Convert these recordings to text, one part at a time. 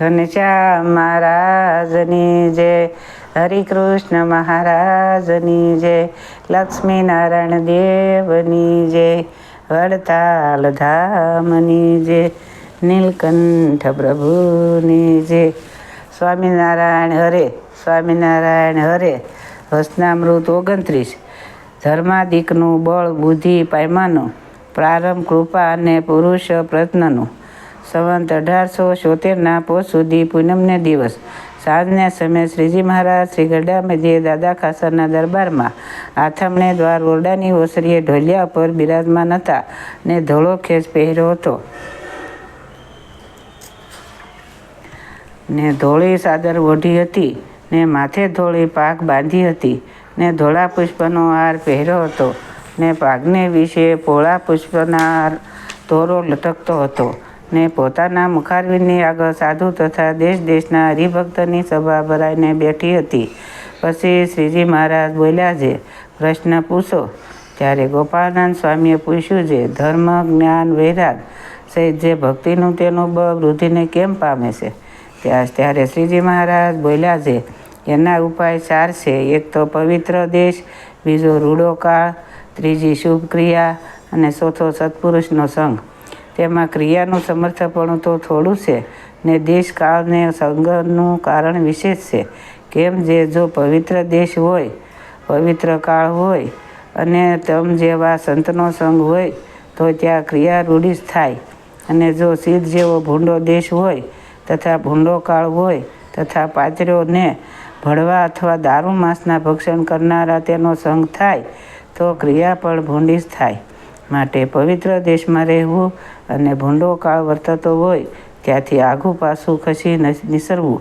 ઘનશ્યામ મહારાજની જય. હરિકૃષ્ણ મહારાજની જય. લક્ષ્મીનારાયણ દેવની જય. વડતાલ ધામની જય. નીલકંઠ પ્રભુની જય. સ્વામિનારાયણ હરે સ્વામિનારાયણ હરે. વસનામૃત ઓગણત્રીસ. ધર્માદિકનું બળ બુદ્ધિ પાયમાનું. પ્રારંભ કૃપા અને પુરુષ પ્રયત્નનું સંવંત અઢારસો છોતેરના પોષ સુધી પૂનમને દિવસ. સાંજના સમયે શ્રીજી મહારાજ શ્રી ગરડા મધ્યે દાદા ખાસરના દરબારમાં આથમણે દ્વાર ઓરડાની ઓસરીએ ઢોલિયા પર બિરાજમાન હતા ને ધોળો ખેસ પહેર્યો હતો. ને ધોળી સાદર ઓઢી હતી ને માથે ધોળી પાક બાંધી હતી ને ધોળા પુષ્પનો હાર પહેર્યો હતો ને પાઘને વિશે પોળા પુષ્પના હાર ધોરો લટકતો હતો. ને પોતાના મુખારવીની આગળ સાધુ તથા દેશ દેશના હરિભક્તની સભા ભરાઈને બેઠી હતી. પછી શ્રીજી મહારાજ બોલ્યા છે, પ્રશ્ન પૂછો. ત્યારે ગોપાલનંદ સ્વામીએ પૂછ્યું છે, ધર્મ, જ્ઞાન, વૈરાગ સહિત જે ભક્તિનું તેનું બળ વૃદ્ધિને કેમ પામે છે? ત્યાં ત્યારે શ્રીજી મહારાજ બોલ્યા છે, એના ઉપાય ચાર છે. એક તો પવિત્ર દેશ, બીજો રૂડો કાળ, ત્રીજી શુભ ક્રિયા અને ચોથો સત્પુરુષનો સંઘ તેમાં ક્રિયાનું સમર્થપણું તો થોડું છે ને દેશ કાળને સંગનું કારણ વિશેષ છે. કેમ જે જો પવિત્ર દેશ હોય, પવિત્ર કાળ હોય અને તમ જેવા સંતનો સંગ હોય, તો ત્યાં ક્રિયા રૂઢિ થાય. અને જો સિદ્ધ જેવો ભૂંડો દેશ હોય તથા ભૂંડો કાળ હોય તથા પાત્રોને ભળવા અથવા દારૂ માંસના ભક્ષણ કરનારા તેનો સંગ થાય, તો ક્રિયા પણ ભૂંડી જ થાય. માટે પવિત્ર દેશમાં રહેવું અને ભૂંડો કાળ વર્તતો હોય, ત્યાંથી આઘું પાછું ખસી નિસરવું.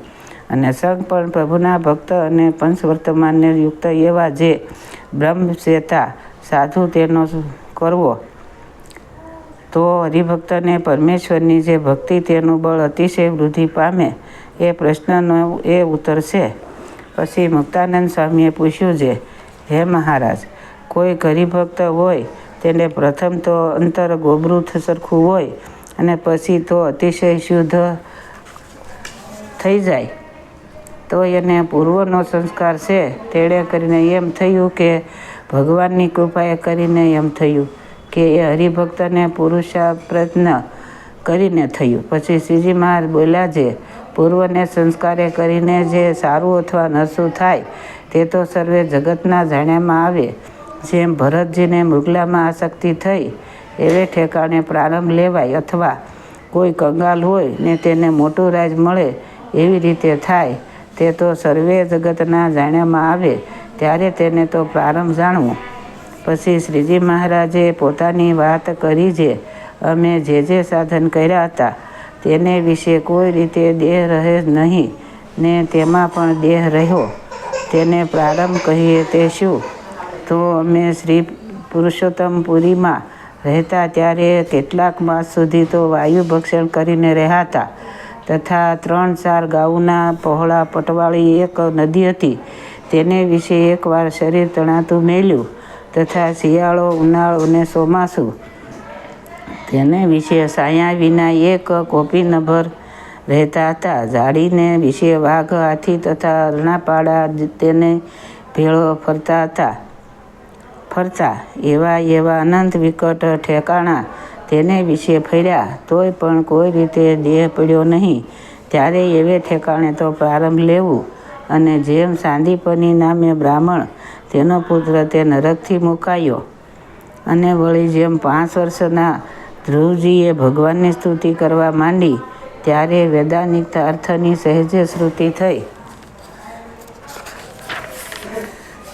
અને સંઘ પણ પ્રભુના ભક્ત અને પંચ વર્તમાનને યુક્ત એવા જે બ્રહ્મચેતા સાધુ તેનો કરવો. તો હરિભક્તને પરમેશ્વરની જે ભક્તિ તેનું બળ અતિશય વૃદ્ધિ પામે એ પ્રશ્નનો એ ઉત્તર પછી મુક્તાનંદ સ્વામીએ પૂછ્યું છે, હે મહારાજ, કોઈ હરિભક્ત હોય તેને પ્રથમ તો અંતર ગોબરું સરખું હોય અને પછી તો અતિશય શુદ્ધ થઈ જાય. તો એને પૂર્વનો સંસ્કાર છે તેણે કરીને એમ થયું કે ભગવાનની કૃપાએ કરીને એમ થયું કે એ હરિભક્તને પુરુષા પ્રયત્ન કરીને થયું. પછી શ્રીજી મહારાજ બોલ્યા છે, પૂર્વને સંસ્કારે કરીને જે સારું અથવા નરસું થાય તે તો સર્વે જગતના જાણ્યામાં આવે. જેમ ભરતજીને મૃગલામાં આસક્તિ થઈ, એવે ઠેકાણે પ્રારંભ લેવાય અથવા કોઈ કંગાલ હોય ને તેને મોટું રાજ મળે એવી રીતે થાય, તે તો સર્વે જગતના જાણ્યામાં આવે, ત્યારે તેને તો પ્રારંભ જાણવું. પછી શ્રીજી મહારાજે પોતાની વાત કરી જે અમે જે જે સાધન કર્યા હતા, તેને વિશે કોઈ રીતે દેહ રહે નહીં ને તેમાં પણ દેહ રહ્યો. તેને પ્રારંભ કહીએ તે શું? તો અમે શ્રી પુરુષોત્તમપુરીમાં રહેતા ત્યારે કેટલાક માસ સુધી તો વાયુ ભક્ષણ કરીને રહ્યા હતા તથા ત્રણ ચાર ગાઉના, પહોળા પટવાળી એક નદી હતી. તેને વિશે એકવાર શરીર તણાતું મેલ્યું તથા શિયાળો, ઉનાળો અને ચોમાસું. તેને વિશે સાયા વિના એક કોપી નભર રહેતા હતા. ઝાડીને વિશે વાઘ, હાથી તથા રણાપાડા તેને ભેળો ફરતા હતા. ફરતા એવા એવા અનંત વિકટ ઠેકાણા તેને વિશે ફર્યા તોય પણ કોઈ રીતે દેહ પડ્યો નહીં. ત્યારે એવે ઠેકાણે તો પ્રારંભ લેવું અને જેમ સાંદીપની નામે બ્રાહ્મણ, તેનો પુત્ર તે નરકથી મુકાયો. અને વળી જેમ પાંચ વર્ષના ધ્રુવજીએ ભગવાનની સ્તુતિ કરવા માંડી, ત્યારે વેદાનિક અર્થની સહેજે શ્રુતિ થઈ.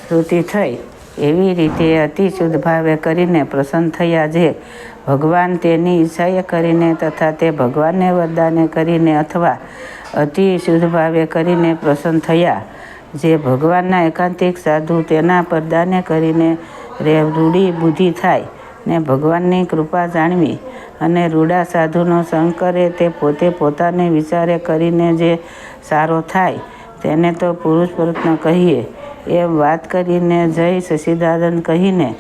શ્રુતિ થઈ. એવી રીતે અતિ શુદ્ધ ભાવે કરીને પ્રસન્ન થયા જે ભગવાન તેની ઈચ્છાએ કરીને તથા તે ભગવાનને વરદાને કરીને અથવા અતિ શુદ્ધ ભાવે કરીને પ્રસન્ન થયા. જે ભગવાનના એકાંતિક સાધુ તેના પરદાને કરીને રે રૂઢી બુદ્ધિ થાય ને ભગવાનની કૃપા જાણવી અને રૂડા સાધુનો સંગ કરે તે પોતે પોતાને વિચારે કરીને જે સારો થાય તેને તો પુરુષ પ્રયત્ન કહીએ. એમ વાત કરીને જય શશિદાદન કહીને,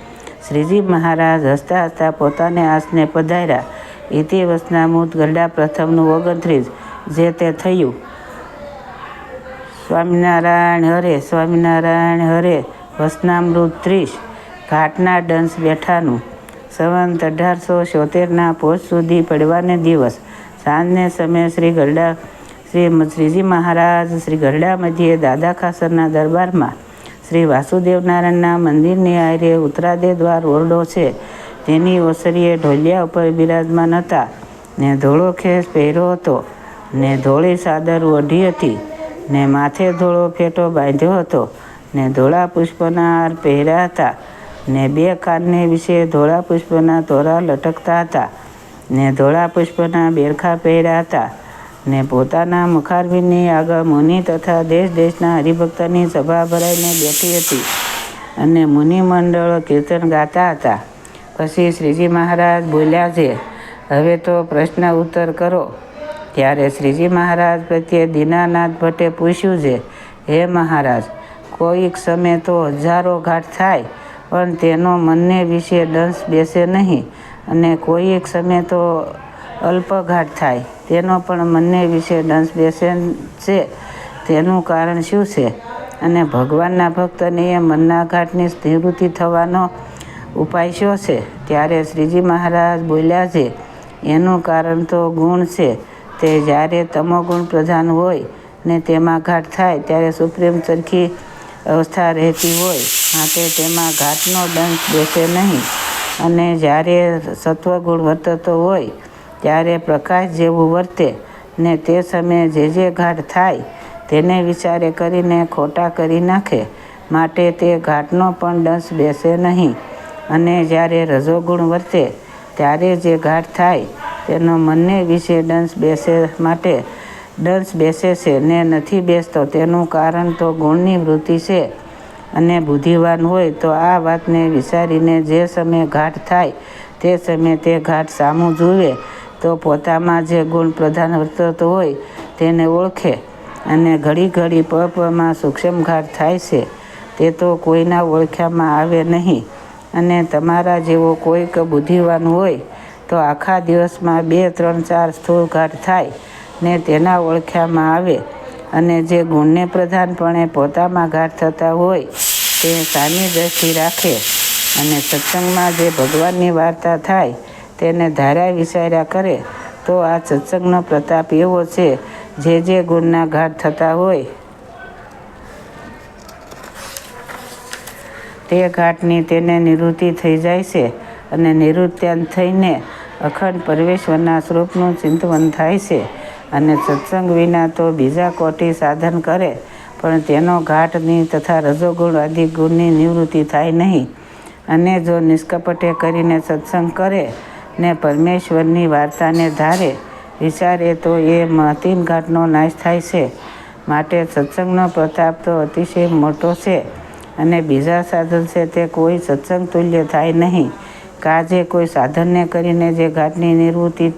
શ્રીજી મહારાજ હસતા હસતા પોતાને આસને પધાર્યા. ઇતિવસના મૂત ગરડા પ્રથમનું ઓગણત્રીસ, જે તે થયું. સ્વામિનારાયણ હરે સ્વામિનારાયણ હરે, વસનામૃત ત્રીસ, ઘાટના ડંસ બેઠાનું. સંવંત અઢારસો છોતેરના પોસ્ટ સુધી પડવાને દિવસ. સાંજને સમયે શ્રી ગરડા, શ્રી શ્રીજી મહારાજ શ્રી ગરડા મધ્યે દાદા ખાસરના દરબારમાં શ્રી વાસુદેવ નારાયણના મંદિરની આયરે ઉત્તરાદે દ્વાર ઓરડો છે. તેની ઓસરીએ ઢોલિયા ઉપર બિરાજમાન હતા ને ધોળો ખેસ પહેર્યો હતો ને ધોળી સાદર ઓઢી હતી ને માથે ધોળો ફેટો બાંધ્યો હતો ને ધોળા પુષ્પના હાર પહેર્યા હતા ને બે કાનને વિશે ધોળા પુષ્પના તોરા લટકતા હતા ને ધોળા પુષ્પના બેરખા પહેર્યા હતા. ને પોતાના મુખારવીની આગળ મુનિ તથા દેશ દેશના હરિભક્તની સભા ભરાઈને બેઠી હતી અને મુનિ મંડળ કીર્તન ગાતા હતા. પછી શ્રીજી મહારાજ બોલ્યા છે, હવે તો પ્રશ્ન ઉત્તર કરો. ત્યારે શ્રીજી મહારાજ પ્રત્યે દીનાનાથ ભટ્ટે પૂછ્યું છે, હે મહારાજ કોઈક સમય તો હજારો ઘાટ થાય, પણ તેનો મનને વિશે દંશ બેસે નહીં, અને કોઈક સમય તો અલ્પઘાટ થાય. તેનો પણ મનને વિશે દંશ બેસે છે. તેનું કારણ શું છે? અને ભગવાનના ભક્તને એ મનના ઘાટની નિવૃત્તિ થવાનો ઉપાય શું છે? ત્યારે શ્રીજી મહારાજ બોલ્યા છે, એનું કારણ તો ગુણ છે. તે જ્યારે તમોગુણ પ્રધાન હોય ને તેમાં ઘાટ થાય, ત્યારે સુપ્રીમ સરખી અવસ્થા રહેતી હોય. માટે તેમાં ઘાટનો દંશ બેસે નહીં. અને જ્યારે સત્વગુણ વર્તતો હોય ત્યારે પ્રકાશ જેવું વર્તે ને તે સમયે જે જે ઘાટ થાય તેને વિચારે કરીને ખોટા કરી નાખે. માટે તે ઘાટનો પણ દંશ બેસે નહીં. અને જ્યારે રજોગુણ વર્તે, ત્યારે જે ઘાટ થાય તેનો મનને વિશે દંશ બેસે માટે દંશ બેસે છે ને નથી બેસતો તેનું કારણ તો ગુણની વૃત્તિ છે. અને બુદ્ધિવાન હોય તો આ વાતને વિચારીને જે સમયે ઘાટ થાય તે સમયે તે ઘાટ સામું જુએ તો પોતામાં જે ગુણ પ્રધાન વર્તતો હોય તેને ઓળખે અને ઘડી ઘડી પપમાં સૂક્ષ્મઘાત થાય છે. તે તો કોઈના ઓળખ્યામાં આવે નહીં. અને તમારા જેવો કોઈક બુદ્ધિવાન હોય તો આખા દિવસમાં બે, ત્રણ, ચાર સ્થૂળઘાટ થાય ને તેના ઓળખ્યામાં આવે. અને જે ગુણને પ્રધાનપણે પોતામાં ઘાટ થતા હોય તે સામી દ્રષ્ટિ રાખે. અને સત્સંગમાં જે ભગવાનની વાર્તા થાય તેને ધારા વિચાર્યા કરે, તો આ સત્સંગનો પ્રતાપ એવો છે, જે જે ગુણના ઘાટ થતા હોય. તે ઘાટની તેને નિવૃત્તિ થઈ જાય છે અને નિવૃત્યાન થઈને અખંડ પરમેશ્વરના સ્વરૂપનું ચિંતવન થાય છે અને સત્સંગ વિના તો બીજા કોટી સાધન કરે, પણ તેનો ઘાટની તથા રજોગુણ આદિ ગુણની નિવૃત્તિ થાય નહીં. અને જો નિષ્કપટે કરીને સત્સંગ કરે ને પરમેશ્વરની વાર્તાને ધારે, વિચારે તો એ મહતીન ઘાટનો નાશ થાય છે. માટે સત્સંગનો પ્રતાપ તો અતિશય મોટો છે અને બીજા સાધન છે તે કોઈ સત્સંગ તુલ્ય થાય નહીં. કાજે કોઈ સાધનને કરીને જે ઘાટની નિવૃત્તિ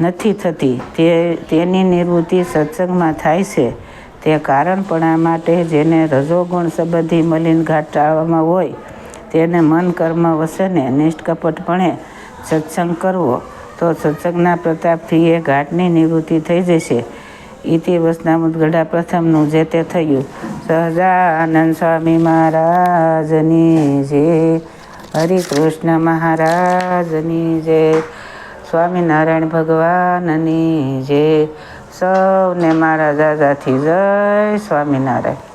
નથી થતી, તે, તેની નિવૃત્તિ સત્સંગમાં થાય છે. તે કારણપણા માટે જેને રજોગુણ સંબંધી મલિન ઘાટ ટાળવામાં હોય તેને મન કર્મ વસને નિષ્કપટપણે સત્સંગ કરવો, તો સત્સંગના પ્રતાપથી એ ઘાટની નિવૃત્તિ થઈ જશે. ઇતિ વસનામુદગઢા પ્રથમનું જે તે થયું. સહજાનંદ સ્વામી મહારાજની જે, હરિકૃષ્ણ મહારાજની જય સ્વામિનારાયણ ભગવાનની જય સૌને મારા દાદાથી જય સ્વામિનારાયણ.